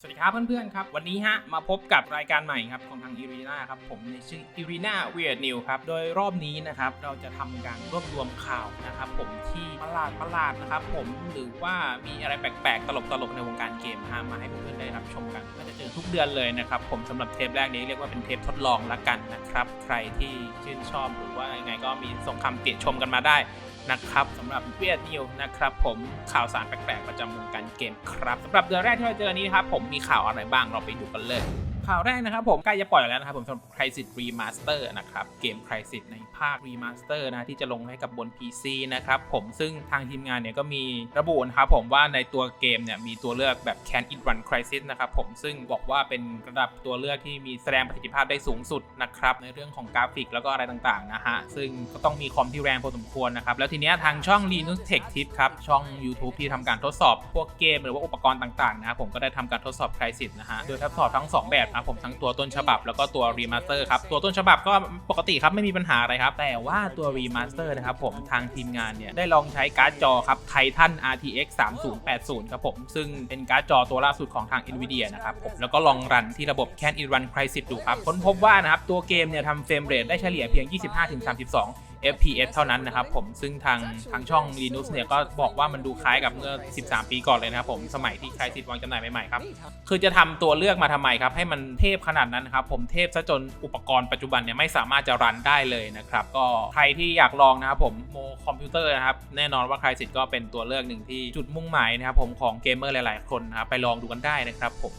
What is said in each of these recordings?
สวัสดีครับเพื่อนๆครับ วันนี้ฮะมาพบกับรายการใหม่ครับของทาง Irina ครับผมในชื่อ Irina Weird News ครับโดยรอบนี้นะครับเราจะทำการรวบรวมข่าวนะครับผมที่ประหลาดประหลาดนะครับผมหรือว่ามีอะไรแปลกๆ ตลกๆ ในวงการเกมฮะมาให้เพื่อนๆได้รับชมกันก็จะเจอทุกเดือนเลยนะครับผมสำหรับเทปแรกนี้เรียกว่าเป็นเทปทดลองละกันนะครับ ใครที่ชื่นชอบหรือว่ายังไงก็มีส่งคำติชมกันมาได้ นะครับสำหรับเวียดนิวนะครับผมข่าวสารแปลกๆประจำวงการเกมครับสำหรับเดือนแรกที่เราเจอนี้นะครับผมมีข่าวอะไรบ้างเราไปดูกันเลย ข่าวแรกนะครับผมใกล้จะปล่อยแล้วนะครับผมสำหรับ Crysis Remaster นะครับเกม Crysis ในภาค Remaster นะที่จะลงให้กับบน PC นะครับผมซึ่งทางทีมงานเนี่ยก็มีระบุนะครับผมว่าในตัวเกมเนี่ยมีตัวเลือกแบบ Can It Run Crysis นะครับผมซึ่งบอกว่าเป็นระดับตัวเลือกที่มีแสดงประสิทธิภาพได้สูงสุดนะครับในเรื่องของกราฟิกแล้วก็อะไรต่างๆนะฮะซึ่งก็ต้องมีคอมที่แรงพอสมควรนะครับแล้วทีเนี้ยทางช่อง Linux Tech Tips ครับช่อง YouTube ที่ทำการทดสอบพวกเกม หรือว่าอุปกรณ์ต่างๆนะครับผมก็ได้ทำการทดสอบ Crysis นะฮะโดยทดสอบทั้ง 2 แบบนะครับผมทั้งตัวต้นฉบับแล้วก็ตัว Remaster ครับตัวต้นฉบับก็ปกติครับไม่มีปัญหาอะไรครับ แต่ว่าตัว Remaster นะครับผมทางทีมงานเนี่ยได้ลองใช้การ์ดจอครับ Titan RTX 3080 ครับผม ซึ่งเป็นการ์ดจอตัวล่าสุดของทาง Nvidia นะครับผมแล้วก็ลองรันที่ระบบ Can It Run Crysis ดูครับค้นพบว่านะครับตัวเกมเนี่ยทำเฟรมเรทได้เฉลี่ยเพียง 25-32 FPS เท่านั้นนะครับผมซึ่งทางทางช่อง Linux เนี่ยก็บอกว่ามันดูคล้ายกับเมื่อ 13 ปีก่อนเลยนะครับผมสมัยที่คลายสิทธิ์วางจำหน่ายใหม่ๆครับคือจะทำตัวเลือกมาทำไมครับให้มันเทพขนาดนั้นนะครับผมเทพซะจนอุปกรณ์ปัจจุบันเนี่ยไม่สามารถจะรันได้เลยนะครับก็ใครที่อยากลองนะครับผมโมคอมพิวเตอร์นะครับแน่นอนว่าคลายสิทธิ์ก็เป็นตัวเลือกหนึ่งที่จุดมุ่งหมายนะครับผมของเกมเมอร์หลาย ๆ คนนะครับไปลองดูกันได้นะครับผม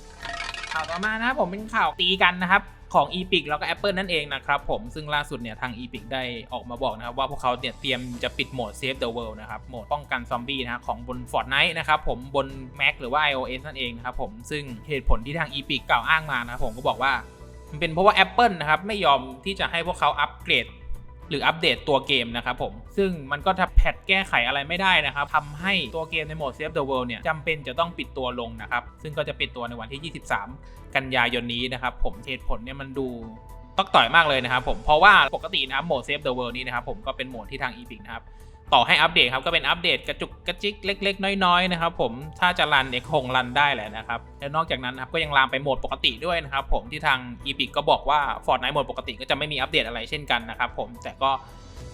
ข่าวต่อมานะครับผมเป็นข่าวตีกันนะครับ ของ Epic แล้วก็ Apple นั่นเองนะครับผมซึ่งล่าสุดเนี่ยทาง Epic ได้ออกมาบอกนะครับว่าพวกเขาเนี่ยเตรียมจะปิดโหมด Save the World นะครับโหมดป้องกันซอมบี้นะฮะของบน Fortnite นะครับผมบน Mac หรือว่า iOS นั่นเองนะครับผมซึ่งเหตุผลที่ทาง Epic กล่าวอ้างมานะครับผมก็บอกว่ามันเป็นเพราะว่า Apple นะครับไม่ยอมที่จะให้พวกเขาอัปเกรด หรืออัปเดตตัวเกมนะครับผม ซึ่งมันก็ถ้าแพทแก้ไขอะไรไม่ได้นะครับทำให้ตัวเกมในโหมด Save the World เนี่ยจำเป็นจะต้องปิดตัวลงนะครับ ซึ่งก็จะปิดตัวในวันที่ 23 กันยายนนี้นะครับผมเหตุผลเนี่ยมันดูตอกต่อยมากเลยนะครับผมเพราะว่าปกตินะครับโหมด Save the World นี้นะครับผมก็เป็นโหมดที่ทาง Epic นะครับ ต่อให้อัปเดตครับก็เป็นอัปเดตกระจุกกระจิกเล็ก ๆ น้อยๆนะครับผมถ้าจะรันเนี่ยคงรันได้แหละนะครับแล้วนอกจากนั้นนะครับก็ยังลามไปโหมดปกติด้วยนะครับผมที่ทาง Epic ก็บอกว่า Fortnite โหมดปกติก็จะไม่มีอัปเดตอะไรเช่นกันนะครับผมแต่ก็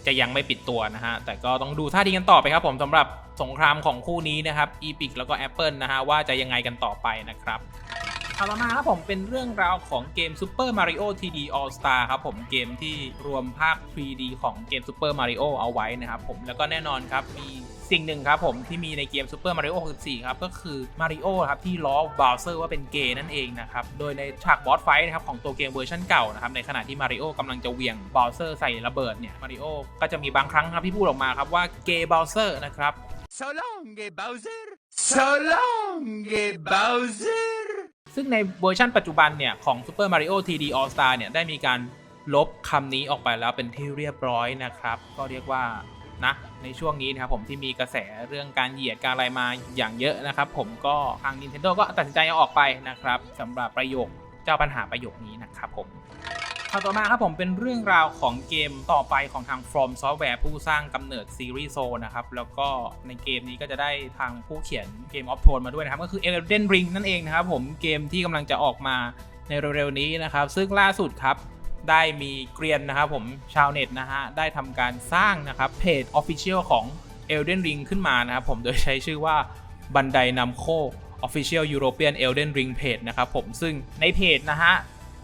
จะยังไม่ปิดตัวนะฮะแต่ก็ต้องดูท่าทีกันต่อไปครับผมสำหรับสงครามของคู่นี้นะครับ Epic แล้วก็ Apple นะฮะว่าจะยังไงกันต่อไปนะครับ ข่าต่อมาครับผมเป็นเรื่องราวของเกม Super Mario 3D All Star ครับผมเกมที่รวมภาค 3D ของเกม Super Mario เอาไว้นะครับผมแล้วก็แน่นอนครับมีสิ่งหนึ่งครับผมที่มีในเกม Super Mario 64 ครับ ก็คือ Mario ครับ ที่ล้อบาวเซอร์ว่าเป็นเกย์นั่นเองนะครับ โดยในฉากบอสไฟท์นะครับ ของตัวเกมเวอร์ชันเก่านะครับ ในขณะที่มาริโอกำลังจะเวียงบาวเซอร์ใส่ระเบิดเนี่ยมาริโอก็จะมีบางครั้งครับที่พูดออกมาครับว่าเกย์บาวเซอร์นะครับ So long, Bowser. So long, Bowser. ซึ่งในเวอร์ชันปัจจุบันเนี่ย ของ Super Mario 3D All Star เนี่ย ได้มีการลบคำนี้ออกไปแล้วเป็นที่เรียบร้อยนะครับ ก็เรียกว่านะในช่วงนี้นะครับผมที่มีกระแสเรื่องการเหยียดการอะไรมาอย่างเยอะนะครับ ผมก็ทาง Nintendo ก็ตัดสินใจเอาออกไปนะครับสำหรับประโยคเจ้าปัญหาประโยคนี้นะครับผม ข่าวต่อมาครับผมเป็นเรื่องราวของเกมต่อไปของทาง From Software ผู้สร้างกำเนิดซีรีส์โซนะครับ แล้วก็ในเกมนี้ก็จะได้ทางผู้เขียนเกม of t h r o n e มาด้วยนะครับ ก็คือ Elden Ring นั่นเองนะครับผมเกมที่กำลังจะออกมาในเร็วๆนี้นะครับ ซึ่งล่าสุดครับได้มีเกรียนนะครับผมชาวเน็ตนะฮะ ได้ทำการสร้างนะครับเพจ Official ของ Elden Ring ขึ้นมานะครับผมโดยใช้ชื่อว่าบันไดนำโค Official European Elden Ring Page นะครับผมซึ่งในเพจนะฮะ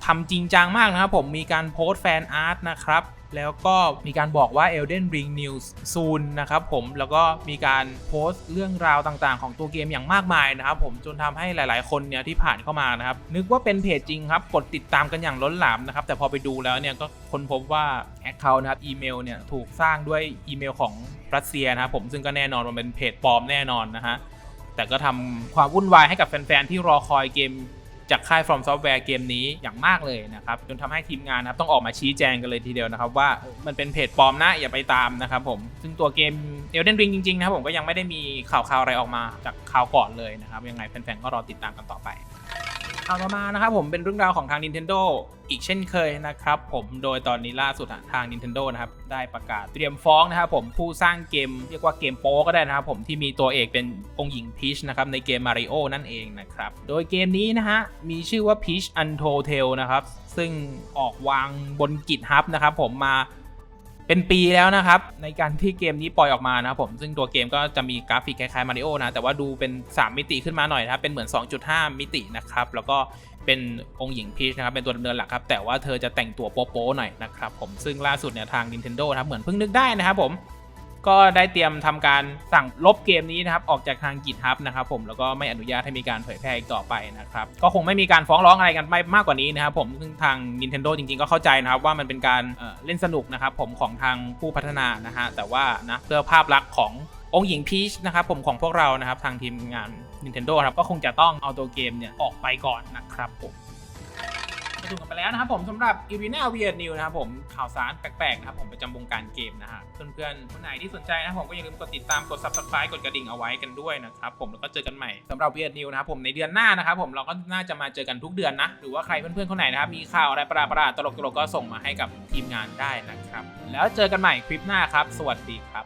ทำจริงจังมากนะครับผมมีการโพสต์แฟนอาร์ตนะครับแล้วก็มีการบอกว่า Elden Ring News Soon นะครับผมแล้วก็มีการโพสต์เรื่องราวต่างๆ ของตัวเกมอย่างมากมายนะครับผมจนทำให้หลายๆ คนเนี่ยที่ผ่านเข้ามานะครับ นึกว่าเป็นเพจจริงครับ กดติดตามกันอย่างล้นหลามนะครับ แต่พอไปดูแล้วเนี่ยก็ค้นพบว่า Account นะครับอีเมลเนี่ยถูกสร้างด้วยอีเมลของรัสเซียนะครับผมซึ่งก็แน่นอนว่าเป็นเพจปลอมแน่นอนนะฮะแต่ก็ทำความวุ่นวายให้กับแฟนๆที่รอคอยเกม จากค่าย From Software เกมนี้อย่างมากเลยนะครับจนทำให้ทีมงานนะครับต้องออกมาชี้แจงกันเลยทีเดียวนะครับ ว่ามันเป็นเพจปลอมนะอย่าไปตามนะครับผมซึ่งตัวเกม Elden Ring จริงๆนะครับผมก็ยังไม่ได้มีข่าวๆอะไรออกมาจากข่าวก่อนเลยนะครับยังไงแฟนๆก็รอติดตามกันต่อไป ข่าวต่อมานะครับผมเป็นเรื่องราวของทาง Nintendo อีกเช่นเคยนะครับผมโดยตอนนี้ล่าสุดทาง Nintendo นะครับได้ประกาศเตรียมฟ้องนะครับผมผู้สร้างเกมเรียกว่าเกมโป๊ก็ได้นะครับผมที่มีตัวเอกเป็นองค์หญิงพีชนะครับในเกม Mario นั่นเองนะครับโดยเกมนี้นะฮะมีชื่อว่า Peach Untold Tale นะครับซึ่งออกวางบน GitHub นะครับผมมา เป็นปีแล้วนะครับ ในการที่เกมนี้ปล่อยออกมานะครับผมซึ่งตัวเกมก็จะมีกราฟิกคล้ายๆมาริโอนะ แต่ว่าดูเป็น 3 มิติขึ้นมาหน่อยนะครับเป็นเหมือน 2.5 มิตินะครับ แล้วก็เป็นองค์หญิงพีชนะครับเป็นตัวดำเนินหลักครับ แต่ว่าเธอจะแต่งตัวโป๊ะๆหน่อยนะครับผมซึ่งล่าสุดเนี่ยทาง Nintendo นะครับเหมือนเพิ่งนึกได้นะครับผม ก็ได้เตรียมทำการสั่งลบเกมนี้นะครับออกจากทาง GitHub นะครับผมแล้วก็ไม่อนุญาตให้มีการเผยแพร่อีกต่อไปนะครับก็คงไม่มีการฟ้องร้องอะไรกันไม่มากกว่านี้นะครับผมซึ่งทาง Nintendo จริงๆ ก็เข้าใจนะครับว่ามันเป็นการเเล่นสนุกนะครับผมของทางผู้พัฒนานะฮะแต่ว่านะเพื่อภาพลักษณ์ขององค์หญิงพีชนะครับผมของพวกเรานะครับทางทีมงาน Nintendo ครับก็คงจะต้องเอาตัวเกมเนี่ยออกไปก่อนนะครับผม มาถึงกันไปแล้วนะครับผมสำหรับ Irina Weird New นะครับผมข่าวสารแปลกๆนะครับผมประจำวงการเกมนะฮะเพื่อนๆคนไหนที่สนใจนะผมก็อย่าลืมกดติดตามกด Subscribe กดกระดิ่งเอาไว้กันด้วยนะครับผมแล้วก็เจอกันใหม่สำหรับ Weird New นะครับผมในเดือนหน้านะครับผมเราก็น่าจะมาเจอกันทุกเดือนนะหรือว่าใครเพื่อนๆคนไหนนะครับมีข่าวอะไรประหลาดๆตลกๆก็ส่งมาให้กับทีมงานได้นะครับแล้วเจอกันใหม่คลิปหน้าครับ สวัสดีครับ